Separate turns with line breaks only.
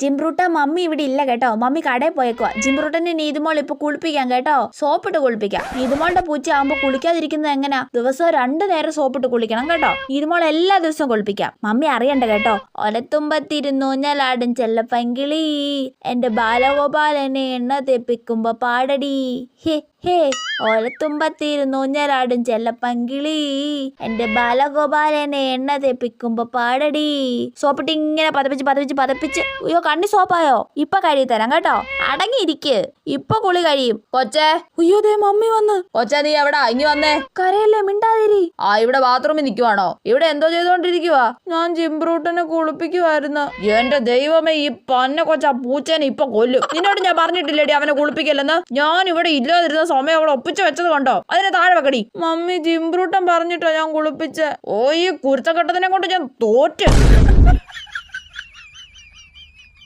ജിംബ്രൂട്ട mummy ഇവിടെ ഇല്ല കേട്ടോ. മമ്മി കടയിൽ പോയേക്കുവാ. ജിംബ്രൂട്ടനെ നീതുമോൾ ഇപ്പൊ കുളിപ്പിക്കാം കേട്ടോ. സോപ്പിട്ട് കുളിപ്പിക്കാം. നീതുമോളുടെ പൂച്ച ആവുമ്പോ കുളിക്കാതിരിക്കുന്നത് എങ്ങനാ? ദിവസവും രണ്ടു നേരം സോപ്പിട്ട് കുളിക്കണം കേട്ടോ. നീതുമോൾ എല്ലാ ദിവസവും കുളിപ്പിക്കാം. മമ്മി അറിയണ്ട കേട്ടോ. ഒലത്തുമ്പത്തിരുന്നു ഞാലാടും ചെല്ലപ്പങ്കിളി. എന്റെ ബാലഗോപാലനെ എണ്ണ തെപ്പിക്കുമ്പോ പാടടി. ഹേ ഹേ ഓലത്തുമ്പത്തിരുന്നു ഞരാടും ചെല്ലപ്പങ്കിളി എന്റെ ബാലഗോപാലനെ എണ്ണ തെപ്പിക്കുമ്പോ പാടടി. സോപ്പിട്ട് ഇങ്ങനെ പതപ്പിച്ച് പതപ്പിച്ച് പതപ്പിച്ച്. അയ്യോ കണ്ണി സോപ്പായോ? ഇപ്പൊ കഴുകി തരാം കേട്ടോ. അടങ്ങിയിരിക്ക്. ഇപ്പൊ കുളി കഴിയും. കൊച്ചേ. അയ്യോ ദേ മമ്മി വന്ന്.
കൊച്ചാ നീ എവിടാ? ഇങ്ങി വന്നേ.
കരയല്ലേ മിണ്ടാതിരി.
ആ ഇവിടെ ബാത്റൂമിൽ നിൽക്കുവാണോ? ഇവിടെ എന്തോ ചെയ്തോണ്ടിരിക്കുവാ ഞാൻ ജിംബ്രൂട്ടനെ കുളിപ്പിക്കുവായിരുന്നു. എന്റെ ദൈവമേ ഈ പന്ന കൊച്ച പൂച്ചനെ ഇപ്പൊ കൊല്ലും. നിന്നോട് ഞാൻ പറഞ്ഞിട്ടില്ലേടി അവനെ കുളിപ്പിക്കല്ലെന്ന്? ഞാൻ ഇവിടെ ഇല്ലാതിരുന്ന സമയം അവളെ ഒപ്പിച്ച് വെച്ചത് കണ്ടോ? അതിനെ താഴെ വെക്കടി. മമ്മി ജിംബ്രൂട്ടം പറഞ്ഞിട്ടോ ഞാൻ കുളിപ്പിച്ച്. ഓ ഈ കുരുത്തക്കെട്ടതിനെ കൊണ്ട് ഞാൻ തോറ്റ്.